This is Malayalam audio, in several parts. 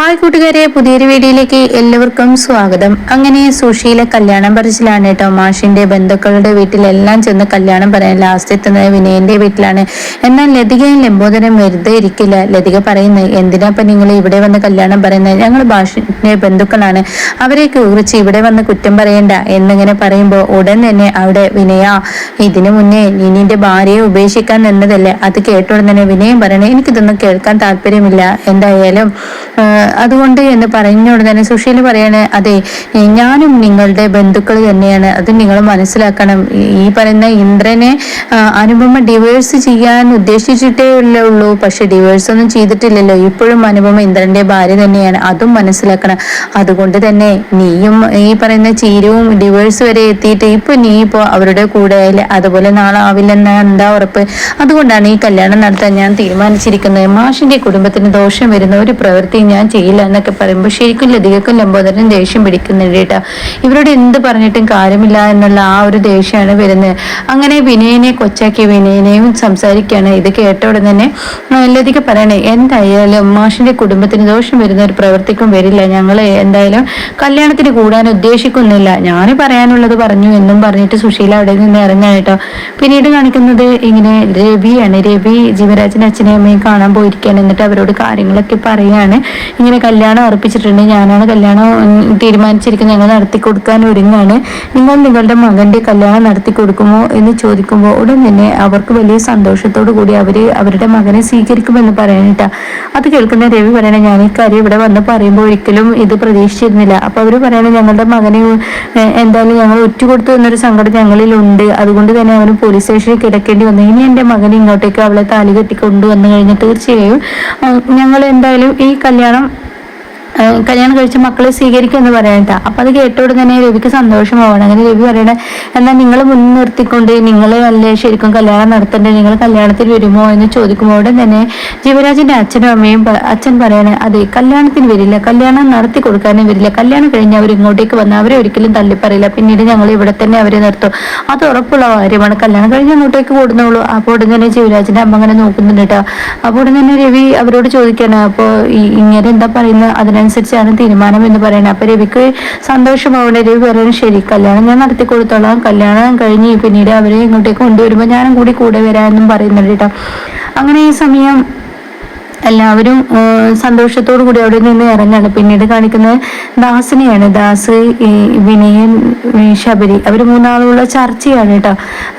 ഹായ് കൂട്ടുകാരെ പുതിയൊരു വീഡിയോയിലേക്ക് എല്ലാവർക്കും സ്വാഗതം. അങ്ങനെ സുഷിയിലെ കല്യാണം പറിച്ചിലാണ് കേട്ടോ. മാഷിന്റെ ബന്ധുക്കളുടെ വീട്ടിലെല്ലാം ചെന്ന് കല്യാണം പറയാൻ ലാസ്റ്റ് എത്തുന്നത് വിനയന്റെ വീട്ടിലാണ്. എന്നാൽ ലതികയും ലംബോദരം വെറുതെ ഇരിക്കില്ല. ലതിക പറയുന്നത് എന്തിനാപ്പം നിങ്ങൾ ഇവിടെ വന്ന് കല്യാണം പറയുന്നത്? ഞങ്ങൾ മാഷിന്റെ ബന്ധുക്കളാണ്. അവരെ കുറിച്ച് ഇവിടെ വന്ന് കുറ്റം പറയണ്ട എന്നിങ്ങനെ പറയുമ്പോൾ ഉടൻ തന്നെ അവിടെ വിനയ ഇതിനു മുന്നേ നിന്റെ ഭാര്യയെ ഉപേക്ഷിക്കാൻ നിന്നതല്ലേ? അത് കേട്ടോടെ തന്നെ വിനയം പറയണേ. എനിക്കിതൊന്നും കേൾക്കാൻ താല്പര്യമില്ല. എന്തായാലും അതുകൊണ്ട് എന്ന് പറഞ്ഞോട് തന്നെ സുശീൽ പറയാണ് അതെ ഞാനും നിങ്ങളുടെ ബന്ധുക്കൾ തന്നെയാണ്. അത് നിങ്ങൾ മനസ്സിലാക്കണം. ഈ- പറയുന്ന ഇന്ദ്രനെ അനുപമ ഡിവേഴ്സ് ചെയ്യാൻ ഉദ്ദേശിച്ചിട്ടേ ഉള്ളൂ. പക്ഷെ ഡിവേഴ്സ് ഒന്നും ചെയ്തിട്ടില്ലല്ലോ. ഇപ്പോഴും അനുപമ ഇന്ദ്രന്റെ ഭാര്യ തന്നെയാണ്. അതും മനസ്സിലാക്കണം. അതുകൊണ്ട് തന്നെ നീയും ഈ പറയുന്ന ചീരവും ഡിവേഴ്സ് വരെ എത്തിയിട്ട് ഇപ്പൊ നീ ഇപ്പോ അവരുടെ കൂടെ ആയാലും അതുപോലെ നാളെ ആവില്ലെന്ന എന്താ ഉറപ്പ്? അതുകൊണ്ടാണ് ഈ കല്യാണം നടത്താൻ ഞാൻ തീരുമാനിച്ചിരിക്കുന്നത്. മാഷിന്റെ കുടുംബത്തിന് ദോഷം വരുന്ന ഒരു പ്രവൃത്തി ഞാൻ ചെയ്യില്ല എന്നൊക്കെ പറയുമ്പോൾ ശരിക്കും ലതികക്കും ലംബോദരൻ ദേഷ്യം പിടിക്കുന്നുണ്ട് കേട്ടോ. ഇവരോട് എന്ത് പറഞ്ഞിട്ടും കാര്യമില്ല എന്നുള്ള ആ ഒരു ദേഷ്യമാണ് വരുന്നത്. അങ്ങനെ വിനയനെ കൊച്ചാക്കി വിനയനെയും സംസാരിക്കുകയാണ്. ഇത് കേട്ട ഉടൻ തന്നെ ലതിക പറയണേ എന്തായാലും മാഷിന്റെ കുടുംബത്തിന് ദോഷം വരുന്ന ഒരു പ്രവർത്തിക്കും വരില്ല. ഞങ്ങൾ എന്തായാലും കല്യാണത്തിന് കൂടാൻ ഉദ്ദേശിക്കുന്നില്ല. ഞാൻ പറയാനുള്ളത് പറഞ്ഞു എന്നും പറഞ്ഞിട്ട് സുശീല അവിടെ നിന്ന് ഇറങ്ങാൻ പിന്നീട് കാണിക്കുന്നത് ഇങ്ങനെ രവിയാണ്. രവി ജീവരാജൻ അച്ഛനെയും അമ്മയും കാണാൻ പോയിരിക്കുകയാണ്. എന്നിട്ട് അവരോട് കാര്യങ്ങളൊക്കെ പറയാണ് കല്യാണം അർപ്പിച്ചിട്ടുണ്ട് ഞാനാണ് കല്യാണം തീരുമാനിച്ചിരിക്കുന്നത് ഞങ്ങൾ നടത്തി കൊടുക്കാൻ ഒരുങ്ങാണ്. നിങ്ങൾ നിങ്ങളുടെ മകന്റെ കല്യാണം നടത്തി കൊടുക്കുമോ എന്ന് ചോദിക്കുമ്പോൾ ഉടൻ തന്നെ അവർക്ക് വലിയ സന്തോഷത്തോടു കൂടി അവർ അവരുടെ മകനെ സ്വീകരിക്കുമെന്ന് പറയാനിട്ടാ. അത് കേൾക്കുന്ന രവി പറയണേ ഞാൻ ഈ കാര്യം ഇവിടെ വന്ന് പറയുമ്പോൾ ഒരിക്കലും ഇത് പ്രതീക്ഷിച്ചിരുന്നില്ല. അപ്പൊ അവർ പറയണേ ഞങ്ങളുടെ മകനെ എന്തായാലും ഞങ്ങൾ ഒറ്റുകൊടുത്തു എന്നൊരു സങ്കടം ഞങ്ങളിലുണ്ട്. അതുകൊണ്ട് തന്നെ അവന് പോലീസ് സ്റ്റേഷനിൽ കിടക്കേണ്ടി വന്നു. ഇനി എന്റെ മകൻ ഇങ്ങോട്ടേക്ക് അവളെ താലി കെട്ടി കൊണ്ടുവന്നു കഴിഞ്ഞാൽ തീർച്ചയായും ഞങ്ങൾ എന്തായാലും ഈ കല്യാണം കല്യാണം കഴിച്ച മക്കളെ സ്വീകരിക്കും എന്ന് പറയണ്ട അപ്പൊ അത് കേട്ടോട് തന്നെ രവിക്ക് സന്തോഷമാവണം. അങ്ങനെ രവി പറയണേ എന്നാൽ നിങ്ങൾ മുൻനിർത്തിക്കൊണ്ട് നിങ്ങൾ അല്ലേ ശരിക്കും കല്യാണം നടത്തണ്ടേ നിങ്ങൾ കല്യാണത്തിൽ വരുമോ? എന്ന് ചോദിക്കുമ്പോൾ ഉടൻ തന്നെ ജീവരാജിന്റെ അച്ഛനും അമ്മയും അച്ഛൻ പറയണേ അതെ കല്യാണത്തിന് വരില്ല. കല്യാണം നടത്തി കൊടുക്കാനും വരില്ല. കല്യാണം കഴിഞ്ഞ് അവർ ഇങ്ങോട്ടേക്ക് വന്ന് അവരെ ഒരിക്കലും തള്ളിപ്പറയില്ല. പിന്നീട് ഞങ്ങൾ ഇവിടെ തന്നെ അവരെ നിർത്തും. അത് ഉറപ്പുള്ള കാര്യമാണ്. കല്യാണം കഴിഞ്ഞ് അങ്ങോട്ടേക്ക് കൂടുന്നുള്ളൂ. അപ്പോൾ ഉടൻ തന്നെ ജീവരാജിന്റെ അമ്മ അങ്ങനെ നോക്കുന്നുണ്ട് കേട്ടോ അപ്പോൾ ഉടൻ തന്നെ രവി അവരോട് ചോദിക്കാനാ അപ്പോൾ ഇങ്ങനെ എന്താ പറയുന്നത്? അതിനനുസരിച്ചാണ് തീരുമാനം എന്ന് പറയുന്നത്. അപ്പൊ രവിക്ക് സന്തോഷമാവണേ. രവി പറയുന്നത് ശരി. കല്യാണം ഞാൻ നടത്തി കൊടുത്തോളാം. കല്യാണം കഴിഞ്ഞ് പിന്നീട് അവരെ ഇങ്ങോട്ടേക്ക് കൊണ്ടുവരുമ്പോൾ ഞാനും കൂടി കൂടെ വരാമെന്നും പറയുന്നുണ്ട് കേട്ടോ. അങ്ങനെ ഈ സമയം എല്ലാവരും സന്തോഷത്തോടു കൂടി അവിടെ നിന്ന് ഇറങ്ങാണ്. പിന്നീട് കാണിക്കുന്നത് ദാസിനെയാണ്. ദാസ് വിനയൻ ശബരി. അവർ മൂന്നാളുള്ള ചർച്ചയാണ് കേട്ടോ.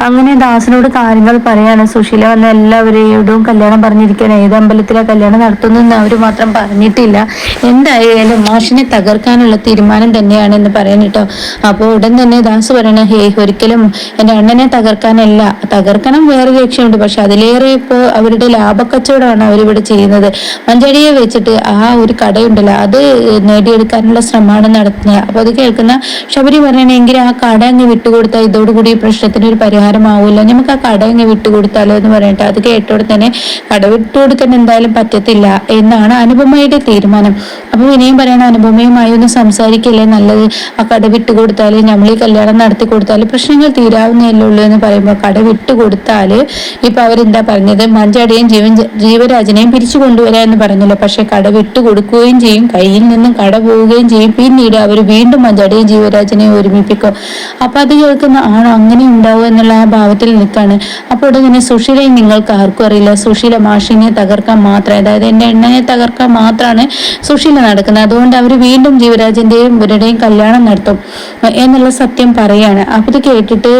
അങ്ങനെ ദാസിനോട് കാര്യങ്ങൾ പറയാണ്. സുശീല വന്ന എല്ലാവരോടും കല്യാണം പറഞ്ഞിരിക്കാൻ ഏത് അമ്പലത്തിലെ കല്യാണം നടത്തുന്നെന്ന് അവർ മാത്രം പറഞ്ഞിട്ടില്ല. എന്തായാലും മാഷിനെ തകർക്കാനുള്ള തീരുമാനം തന്നെയാണ് എന്ന് പറയാൻ കേട്ടോ. അപ്പോൾ ഉടൻ തന്നെ ദാസ് പറയണ ഹേ ഒരിക്കലും എന്റെ അണ്ണനെ തകർക്കാനല്ല. തകർക്കണം വേറെ ലക്ഷ്യമുണ്ട്. പക്ഷെ അതിലേറെ ഇപ്പോൾ അവരുടെ ലാഭക്കച്ചവടമാണ് അവരിവിടെ ചെയ്യുന്നത്. മഞ്ചടിയെ വെച്ചിട്ട് ആ ഒരു കടയുണ്ടല്ലോ അത് നേടിയെടുക്കാനുള്ള ശ്രമമാണ് നടത്തുന്നത്. അപ്പോൾ അത് കേൾക്കുന്ന ശബരി പറയണമെങ്കിൽ ആ കട അങ്ങ് വിട്ടുകൊടുത്താൽ ഇതോടുകൂടി പ്രശ്നത്തിന് ഒരു പരിഹാരമാവില്ല? നമുക്ക് ആ കട അങ്ങ് വിട്ടുകൊടുത്താലോ? എന്ന് പറഞ്ഞിട്ട് അത് കേട്ടോടെ തന്നെ കട വിട്ടുകൊടുക്കാൻ എന്തായാലും പറ്റത്തില്ല എന്നാണ് അനുപമയുടെ തീരുമാനം. അപ്പോൾ ഇനിയും പറയണ അനുപമയുമായി ഒന്ന് സംസാരിക്കല്ലേ നല്ലത്? ആ കട വിട്ടുകൊടുത്താൽ നമ്മൾ ഈ കല്യാണം നടത്തി കൊടുത്താൽ പ്രശ്നങ്ങൾ തീരാവുന്നതല്ലേ ഉള്ളൂ എന്ന് പറയുമ്പോൾ കട വിട്ടുകൊടുത്താൽ ഇപ്പൊ അവരെന്താ പറഞ്ഞത്? മഞ്ചാടിയും ജീവൻ ജീവരാജനെയും പിരിച്ചു കൊണ്ടുവരാ എന്ന് പറഞ്ഞല്ലോ. പക്ഷെ കട വിട്ടുകൊടുക്കുകയും ചെയ്യും. കയ്യിൽ നിന്നും കട പോവുകയും ചെയ്യും. പിന്നീട് അവർ വീണ്ടും അഞ്ചടയും ജീവരാജനെ ഒരുമിപ്പിക്കും. അപ്പൊ അത് കേൾക്കുന്ന ആണോ അങ്ങനെ ഉണ്ടാവും എന്നുള്ള ആ ഭാവത്തിൽ നിൽക്കാണ്. അപ്പോൾ ഇങ്ങനെ സുശീലയെ നിങ്ങൾക്ക് ആർക്കും അറിയില്ല. സുശീല മാഷിനെ തകർക്കാൻ മാത്രം അതായത് എന്റെ എണ്ണനെ തകർക്കാൻ മാത്രമാണ് സുശീല നടക്കുന്നത്. അതുകൊണ്ട് അവർ വീണ്ടും ജീവരാജന്റെയും ഇവരുടെയും കല്യാണം നടത്തും എന്നുള്ള സത്യം പറയാണ്. അപ്പൊ ഇത് കേട്ടിട്ട്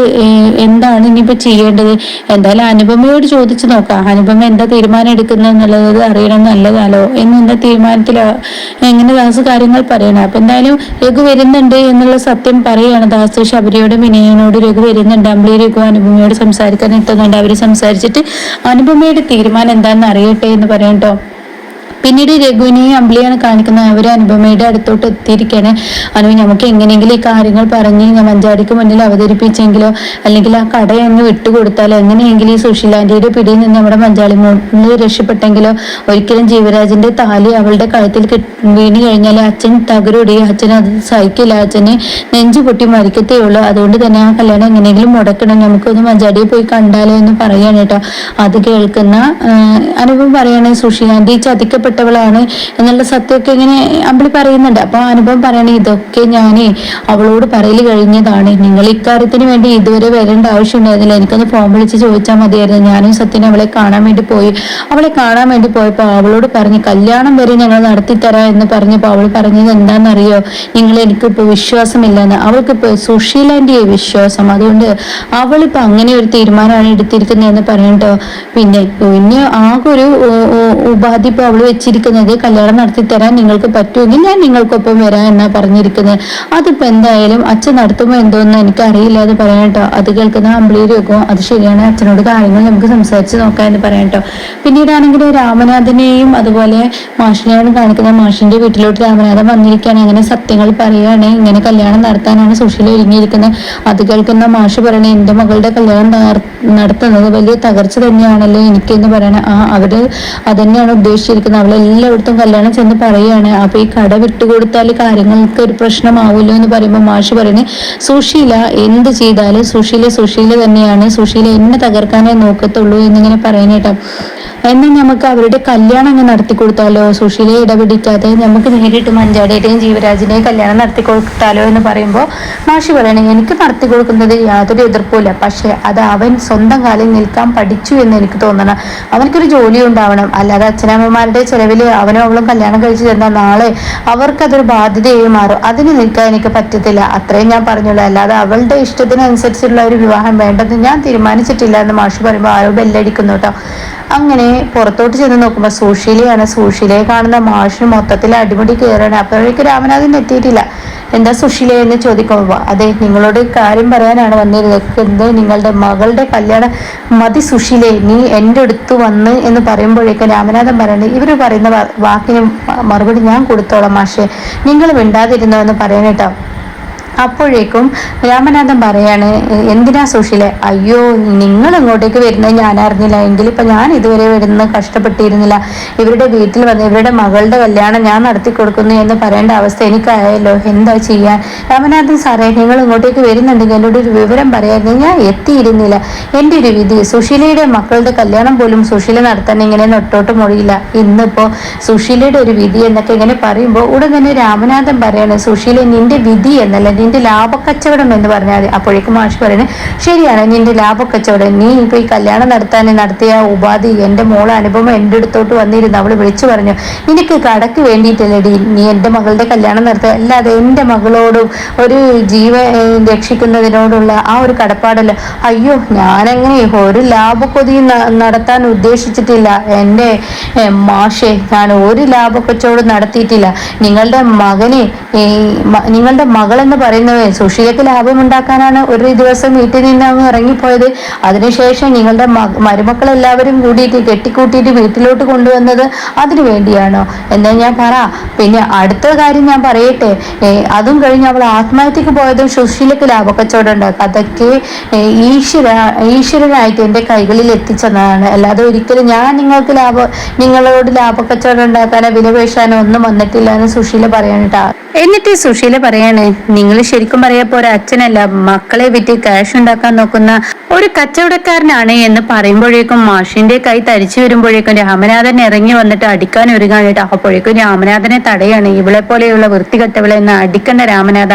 എന്താണ് ഇനിയിപ്പോ ചെയ്യേണ്ടത്? എന്തായാലും അനുപമയോട് ചോദിച്ചു നോക്കാം. അനുപമ എന്താ തീരുമാനം എടുക്കുന്നത് എന്നുള്ളത് അറിയണം നല്ലതാലോ എന്നുള്ള തീരുമാനത്തിൽ എങ്ങനെ ദാസ് കാര്യങ്ങൾ പറയണം? അപ്പൊ എന്തായാലും രഘു വരുന്നുണ്ട് എന്നുള്ള സത്യം പറയുകയാണ് ദാസ് ശബരിയോട് വിനയനോട് രഘു വരുന്നുണ്ട്. അമ്പിളി രഘു അനുപമയോട് സംസാരിക്കാൻ എത്തുന്നുണ്ട്. അവർ സംസാരിച്ചിട്ട് അനുപമയുടെ തീരുമാനം എന്താണെന്ന് അറിയട്ടെ എന്ന് പറയട്ടോ പിന്നീട് രഘുവിനെയും അമ്പിളിയാണ് കാണിക്കുന്നത് അവർ അനുപമയുടെ അടുത്തോട്ട് എത്തിയിരിക്കുകയാണ് അനു നമുക്ക് എങ്ങനെയെങ്കിലും ഈ കാര്യങ്ങൾ പറഞ്ഞ് മഞ്ചാടിക്ക് മുന്നിൽ അവതരിപ്പിച്ചെങ്കിലോ അല്ലെങ്കിൽ ആ കട അങ്ങ് വിട്ടുകൊടുത്താലോ എങ്ങനെയെങ്കിലും ഈ സുശീലാന്റിയുടെ പിടിയിൽ നിന്ന് നമ്മുടെ മഞ്ചാളി മോൾ രക്ഷപ്പെട്ടെങ്കിലോ ഒരിക്കലും ജീവരാജിന്റെ താലി അവളുടെ കഴുത്തിൽ വീണ് കഴിഞ്ഞാൽ അച്ഛൻ തകരൊടി അച്ഛൻ അത് സഹിക്കില്ല അച്ഛന് നെഞ്ചു പൊട്ടി മരിക്കത്തേ ഉള്ളൂ. അതുകൊണ്ട് തന്നെ ആ കല്യാണം എങ്ങനെയെങ്കിലും മുടക്കണം. നമുക്കൊന്ന് മഞ്ചാടിയെ പോയി കണ്ടാലോ എന്ന് പറയാണ് കേട്ടോ. അത് കേൾക്കുന്ന അനുഭവം പറയാണ് സുശീലാന്റി ചതിക്കപ്പെട്ട വൃത്തികെട്ടവളാണ് എന്നുള്ള സത്യമൊക്കെ ഇങ്ങനെ അമ്പിളി പറയുന്നുണ്ട്. അപ്പൊ അനുഭവം പറയണേ ഇതൊക്കെ ഞാനേ അവളോട് പറയൽ കഴിഞ്ഞതാണ്. നിങ്ങൾ ഇക്കാര്യത്തിന് വേണ്ടി ഇതുവരെ വരേണ്ട ആവശ്യമുണ്ടായിരുന്നില്ല. എനിക്കൊന്ന് ഫോൺ വിളിച്ച് ചോദിച്ചാൽ മതിയായിരുന്നു. ഞാനും സത്യനെ അവളെ കാണാൻ വേണ്ടി പോയി. അവളെ കാണാൻ വേണ്ടി പോയപ്പോൾ അവളോട് പറഞ്ഞ് കല്യാണം വരെ ഞങ്ങൾ നടത്തി തരാം എന്ന് പറഞ്ഞപ്പോൾ അവൾ പറഞ്ഞത് എന്താണെന്നറിയോ? നിങ്ങൾ എനിക്കിപ്പോൾ വിശ്വാസമില്ലെന്ന്. അവൾക്കിപ്പോൾ സുശീലാന്റെ വിശ്വാസം. അതുകൊണ്ട് അവളിപ്പോ അങ്ങനെ ഒരു തീരുമാനമാണ് എടുത്തിരിക്കുന്നതെന്ന് പറയണ്ടോ പിന്നെ പിന്നെ ആകെ ഒരു ഉപാധി ഇപ്പൊ അവൾ വെച്ചിരിക്കുന്നത് കല്യാണം നടത്തി തരാൻ നിങ്ങൾക്ക് പറ്റുമെങ്കിൽ ഞാൻ നിങ്ങൾക്കൊപ്പം വരാം എന്നാ പറഞ്ഞിരിക്കുന്നത്. അതിപ്പോ എന്തായാലും അച്ഛൻ നടത്തുമോ എന്തോന്ന് എനിക്ക് അറിയില്ല എന്ന് പറയട്ടോ അത് കേൾക്കുന്ന അമ്പിളിയൊക്കെ അത് ശരിയാണ്. അച്ഛനോട് കാര്യങ്ങൾ നമുക്ക് സംസാരിച്ച് നോക്കാം എന്ന് പറയട്ടോ പിന്നീടാണെങ്കിൽ രാമനാഥനെയും അതുപോലെ മാഷിനെയാണ് കാണിക്കുന്ന മാഷിന്റെ വീട്ടിലോട്ട് രാമനാഥൻ വന്നിരിക്കുകയാണ്. അങ്ങനെ സത്യങ്ങൾ പറയുകയാണ്. ഇങ്ങനെ കല്യാണം നടത്താനാണ് സുശീല ഒരുങ്ങിയിരിക്കുന്നത്. അത് കേൾക്കുന്ന മാഷ് പറയണേ എന്റെ മകളുടെ കല്യാണം നടത്തുന്നത് വലിയ തകർച്ച തന്നെയാണല്ലോ എനിക്ക് എന്ന് പറയണ. ആ അവർ അതന്നെയാണ് ഉദ്ദേശിച്ചിരിക്കുന്നത്. അവളെ എല്ലായിടത്തും കല്യാണം ചെന്ന് പറയുകയാണ് അപ്പൊ ഈ കട വിട്ടുകൊടുത്താൽ കാര്യങ്ങൾക്ക് ഒരു പ്രശ്നമാവുമല്ലോ എന്ന് പറയുമ്പോൾ മാഷ് പറയുന്നത് സുശീല എന്ത് ചെയ്താലും സുശീല സുശീല തന്നെയാണ്. സുശീല എന്നെ തകർക്കാനേ നോക്കത്തുള്ളൂ എന്നിങ്ങനെ പറയുന്നേട്ടാ എന്നാൽ നമുക്ക് അവരുടെ കല്യാണം അങ്ങ് നടത്തി കൊടുത്താലോ? സുശീലയെ ഇടപെടിക്കാതെ നമുക്ക് നേരിട്ട് മഞ്ചാടിയുടെയും ജീവരാജിന്റെയും കല്യാണം നടത്തി കൊടുത്താലോ എന്ന് പറയുമ്പോൾ മാഷി പറയണേ എനിക്ക് നടത്തി കൊടുക്കുന്നത് യാതൊരു എതിർപ്പുമില്ല. പക്ഷേ അത് അവൻ സ്വന്തം കാലിൽ നിൽക്കാൻ പഠിച്ചു എന്ന് എനിക്ക് തോന്നണം. അവനക്കൊരു ജോലി ഉണ്ടാവണം. അല്ലാതെ അച്ഛനമ്മമാരുടെ ചെലവിൽ അവനും അവളും കല്യാണം കഴിച്ചു തന്നാൽ നാളെ അവർക്കതൊരു ബാധ്യതയായി മാറും. അതിന് നിൽക്കാൻ എനിക്ക് പറ്റത്തില്ല. അത്രയും ഞാൻ പറഞ്ഞുള്ളൂ. അല്ലാതെ അവളുടെ ഇഷ്ടത്തിനനുസരിച്ചുള്ള ഒരു വിവാഹം വേണ്ടെന്ന് ഞാൻ തീരുമാനിച്ചിട്ടില്ല എന്ന് മാഷു പറയുമ്പോൾ ആരോ ബെല്ലടിക്കുന്നു കേട്ടോ. അങ്ങനെ പുറത്തോട്ട് ചെന്ന് നോക്കുമ്പോൾ സുശീലയാണ് സുശീലയെ കാണുന്ന മാഷിന് മൊത്തത്തിൽ അടിമുടി കയറാണ്. അപ്പോഴേക്കും രാമനാഥൻ എത്തിയിട്ടില്ല എന്താ സുശീല എന്ന് ചോദിക്കുമ്പോൾ അതെ നിങ്ങളോട് കാര്യം പറയാനാണ് വന്നിരുന്നത്. നിങ്ങളുടെ മകളുടെ കല്യാണം മതി സുശീലെ. നീ എന്റെ അടുത്ത് വന്ന് എന്ന് പറയുമ്പോഴേക്കും രാമനാഥൻ പറയുന്നത് ഇവർ പറയുന്ന വാക്കിന് മറുപടി ഞാൻ കൊടുത്തോളാം മാഷെ. നിങ്ങൾ മിണ്ടാതിരുന്നോ എന്ന് പറയാനേട്ടോ അപ്പോഴേക്കും രാമനാഥൻ പറയാണ് എന്തിനാ സുഷീല അയ്യോ നിങ്ങൾ ഇങ്ങോട്ടേക്ക് വരുന്നത് ഞാൻ അറിഞ്ഞില്ല എങ്കിൽ ഇപ്പൊ ഞാൻ ഇതുവരെ വരുന്ന കഷ്ടപ്പെട്ടിരുന്നില്ല. ഇവരുടെ വീട്ടിൽ വന്ന് ഇവരുടെ മകളുടെ കല്യാണം ഞാൻ നടത്തി കൊടുക്കുന്നു എന്ന് പറയേണ്ട അവസ്ഥ എനിക്കായല്ലോ. എന്താ ചെയ്യാൻ? രാമനാഥൻ സാറേ നിങ്ങൾ ഇങ്ങോട്ടേക്ക് വരുന്നുണ്ടെങ്കിൽ എന്നോട് ഒരു വിവരം പറയായിരുന്നു. ഞാൻ എത്തിയിരുന്നില്ല. എന്റെ ഒരു വിധി സുശീലയുടെ മക്കളുടെ കല്യാണം പോലും സുശീല നടത്താൻ ഇങ്ങനെ നൊട്ടോട്ട് മൊഴിയില്ല ഇന്നിപ്പോ സുശീലയുടെ ഒരു വിധി എന്നൊക്കെ ഇങ്ങനെ പറയുമ്പോൾ ഉടൻ തന്നെ രാമനാഥൻ പറയാണ് സുശീല നിന്റെ വിധി എന്നല്ല നിന്റെ ലാഭക്കച്ചവടം എന്ന് പറഞ്ഞാൽ അപ്പോഴേക്കും മാഷ് പറയുന്നത് ശരിയാണ് നിന്റെ ലാഭക്കച്ചവടം. നീ ഇപ്പൊ ഈ കല്യാണം നടത്താൻ നടത്തിയ ഉപാധി എന്റെ മോളെ അനുഭവം എന്റെ അടുത്തോട്ട് വന്നിരുന്നു. അവൾ വിളിച്ചു പറഞ്ഞു നിനക്ക് കടക്ക് വേണ്ടിയിട്ടല്ലേടി നീ എന്റെ മകളുടെ കല്യാണം നടത്തുക. അല്ലാതെ എന്റെ മകളോടും ഒരു ജീവൻ രക്ഷിക്കുന്നതിനോടുള്ള ആ ഒരു കടപ്പാടല്ല. അയ്യോ ഞാനങ്ങനെ ഒരു ലാഭക്കൊതി നടത്താൻ ഉദ്ദേശിച്ചിട്ടില്ല. എന്റെ മാഷെ ഞാൻ ഒരു ലാഭക്കച്ചവടം നടത്തിയിട്ടില്ല. നിങ്ങളുടെ മകനെ നിങ്ങളുടെ മകൾ എന്ന് പറയുന്നത് ലാഭം ഉണ്ടാക്കാനാണ് ഒരു ദിവസം വീട്ടിൽ നിന്ന് അങ്ങ് ഇറങ്ങിപ്പോയത്. അതിനുശേഷം നിങ്ങളുടെ മരുമക്കൾ എല്ലാവരും കൂടിയിട്ട് കെട്ടിക്കൂട്ടിയിട്ട് വീട്ടിലോട്ട് കൊണ്ടുവന്നത് അതിനു വേണ്ടിയാണോ? എന്നാ ഞാൻ പറ. പിന്നെ അടുത്ത കാര്യം ഞാൻ പറയട്ടെ. അതും കഴിഞ്ഞ് അവൾ ആത്മഹത്യക്ക് പോയതും സുശീലക്ക് ലാഭക്കച്ചവടം ഉണ്ടാക്കുക അതൊക്കെ ഈശ്വര ഈശ്വരനായിട്ട് എന്റെ കൈകളിൽ എത്തിച്ചതാണ്. അല്ലാതെ ഒരിക്കലും ഞാൻ നിങ്ങൾക്ക് ലാഭ നിങ്ങളോട് ലാഭക്കച്ചവടം ഉണ്ടാക്കാനോ വിലപേശാനോ ഒന്നും വന്നിട്ടില്ല എന്ന് സുശീല പറയാനിട്ടാ എന്നിട്ട് സുശീല പറയാണ് നിങ്ങൾ ശരിക്കും പറയാ ഒരു അച്ഛനല്ല മക്കളെ വിറ്റ് ക്യാഷ് ഉണ്ടാക്കാൻ നോക്കുന്ന ഒരു കച്ചവടക്കാരനാണ് എന്ന് പറയുമ്പോഴേക്കും മാഷിന്റെ കൈ തരിച്ചു വരുമ്പോഴേക്കും രാമനാഥൻ ഇറങ്ങി വന്നിട്ട് അടിക്കാൻ ഒരുങ്ങാനായിട്ട് അപ്പോഴേക്കും രാമനാഥനെ തടയാണ്. ഇവളെ പോലെയുള്ള വൃത്തികെട്ടവളെ എന്ന് അടിക്കണ്ട രാമനാഥ.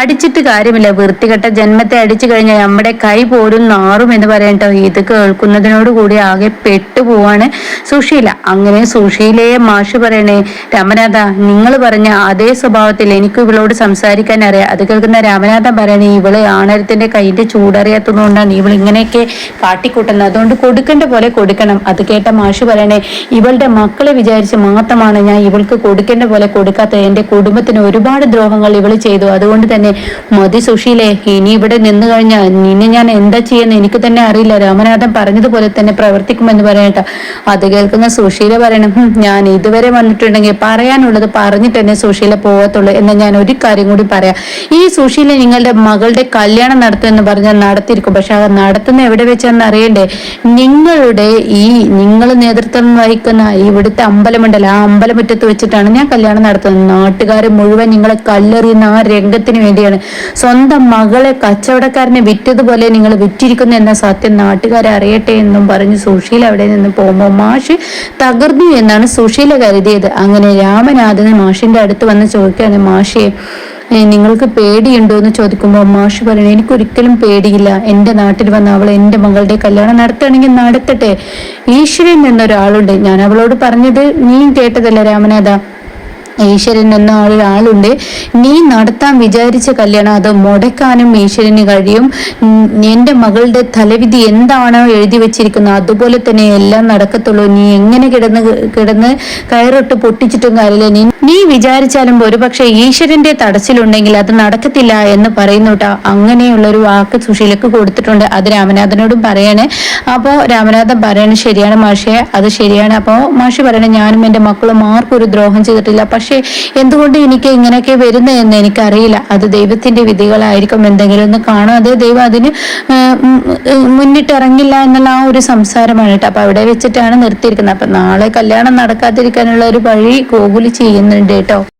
അടിച്ചിട്ട് കാര്യമില്ല. വൃത്തികെട്ട ജന്മത്തെ അടിച്ചു കഴിഞ്ഞാൽ നമ്മുടെ കൈ പോലും നാറും എന്ന് പറയട്ടോ ഇത് കേൾക്കുന്നതിനോട് കൂടി ആകെ പെട്ടുപോവാണ് സുശീല. അങ്ങനെ സുശീലയെ മാഷ് പറയണേ രാമനാഥ നിങ്ങൾ പറഞ്ഞ അതേ സ്വഭാവത്തിൽ എനിക്ക് ഇവളോട് സംസാരിക്കാൻ അറിയാം. അത് കേൾക്കുന്ന രാമനാഥൻ പറയണേ ഇവൾ ആണരത്തിന്റെ കൈന്റെ ചൂടറിയാത്തതുകൊണ്ടാണ് ഇവൾ ഇങ്ങനെയൊക്കെ കാട്ടിക്കൂട്ടുന്നത്. അതുകൊണ്ട് കൊടുക്കേണ്ട പോലെ കൊടുക്കണം. അത് കേട്ട മാഷ് പറയണേ ഇവളുടെ മക്കളെ വിചാരിച്ച് മാത്രമാണ് ഞാൻ ഇവൾക്ക് കൊടുക്കേണ്ട പോലെ കൊടുക്കാത്തത്. എന്റെ കുടുംബത്തിന് ഒരുപാട് ദ്രോഹങ്ങൾ ഇവൾ ചെയ്തു. അതുകൊണ്ട് തന്നെ മതി സുഷീലെ ഇനി ഇവിടെ നിന്ന് കഴിഞ്ഞാൽ നിന്നെ ഞാൻ എന്താ ചെയ്യുന്ന എനിക്ക് തന്നെ അറിയില്ല. രാമനാഥൻ പറഞ്ഞതുപോലെ തന്നെ പ്രവർത്തിക്കുമെന്ന് പറയട്ടെ അത് കേൾക്കുന്ന സുശീല പറയണം ഞാൻ ഇതുവരെ വന്നിട്ടുണ്ടെങ്കിൽ പറയാനുള്ളത് പറഞ്ഞിട്ട് തന്നെ സുശീല പോകത്തുള്ളൂ എന്ന് ഞാൻ ഒരു കാര്യം കൂടി പറയാം. ഈ സുശീല നിങ്ങളുടെ മകളുടെ കല്യാണം നടത്തുമെന്ന് പറഞ്ഞാൽ നടത്തിയിരിക്കും. പക്ഷെ അത് നടത്തുന്ന എവിടെ വെച്ചാന്ന് അറിയണ്ടേ? നിങ്ങളുടെ ഈ നിങ്ങൾ നേതൃത്വം വഹിക്കുന്ന ഇവിടുത്തെ അമ്പലമുണ്ടല്ലോ ആ അമ്പലമുറ്റത്ത് വെച്ചിട്ടാണ് ഞാൻ കല്യാണം നടത്തുന്നത്. നാട്ടുകാർ മുഴുവൻ നിങ്ങളെ കല്ലെറിയുന്ന ആ രംഗത്തിന് വേണ്ടിയാണ്. സ്വന്തം മകളെ കച്ചവടക്കാരനെ വിറ്റതുപോലെ നിങ്ങൾ വിറ്റിരിക്കുന്നു എന്ന സത്യം നാട്ടുകാരെ അറിയട്ടെ എന്നും പറഞ്ഞ് സുശീല അവിടെ നിന്ന് പോകുമ്പോൾ മാഷ് തകർന്നു എന്നാണ് സുശീല കരുതിയത്. അങ്ങനെ രാമനാഥന് മാഷിന്റെ അടുത്ത് വന്ന് ചോദിക്കുകയാണ് മാഷിയെ നിങ്ങൾക്ക് പേടിയുണ്ടോ എന്ന് ചോദിക്കുമ്പോൾ മാഷ് പറയണേ എനിക്കൊരിക്കലും പേടിയില്ല. എന്റെ നാട്ടിൽ വന്ന അവൾ എന്റെ മകളുടെ കല്യാണം നടത്തുകയാണെങ്കിൽ നടത്തട്ടെ. ഈശ്വരൻ എന്നൊരാളുണ്ട്. ഞാൻ അവളോട് പറഞ്ഞത് നീ കേട്ടതല്ല രാമനാഥ? ഈശ്വരൻ എന്ന ഒരാളുണ്ട് നീ നടത്താൻ വിചാരിച്ച കല്യാണം അത് മുടക്കാനും ഈശ്വരന് കഴിയും. എന്റെ മകളുടെ തലവിധി എന്താണോ എഴുതി വെച്ചിരിക്കുന്നത് അതുപോലെ തന്നെ എല്ലാം നടക്കത്തുള്ളൂ. നീ എങ്ങനെ കിടന്ന് കിടന്ന് കയറിട്ട് പൊട്ടിച്ചിട്ടും കാര്യമില്ല. നീ നീ വിചാരിച്ചാലും ഒരുപക്ഷെ ഈശ്വരന്റെ തടസ്സിലുണ്ടെങ്കിൽ അത് നടക്കത്തില്ല എന്ന് പറയുന്നു കേട്ടോ. അങ്ങനെയുള്ള ഒരു വാക്ക് സുശീലക്ക് കൊടുത്തിട്ടുണ്ട്. അത് രാമനാഥനോടും പറയണേ. അപ്പോൾ രാമനാഥൻ പറയണേ ശരിയാണ് മാഷെ അത് ശരിയാണ്. അപ്പോൾ മാഷി പറയണേ ഞാനും എന്റെ മക്കളും ആർക്കും ഒരു ദ്രോഹം ചെയ്തിട്ടില്ല. പക്ഷേ എന്തുകൊണ്ട് എനിക്ക് ഇങ്ങനെയൊക്കെ വരുന്നതെന്ന് എനിക്കറിയില്ല. അത് ദൈവത്തിന്റെ വിധികളായിരിക്കും. എന്തെങ്കിലും ഒന്ന് കാണാതെ ദൈവം അതിന് മുന്നിട്ടിറങ്ങില്ല എന്നുള്ള ആ ഒരു സംസാരമാണ് കേട്ടോ. അപ്പൊ അവിടെ വെച്ചിട്ടാണ് നിർത്തിയിരിക്കുന്നത്. അപ്പൊ നാളെ കല്യാണം നടക്കാതിരിക്കാനുള്ള ഒരു വഴി ഗോകുലി ചെയ്യുന്നുണ്ട് കേട്ടോ.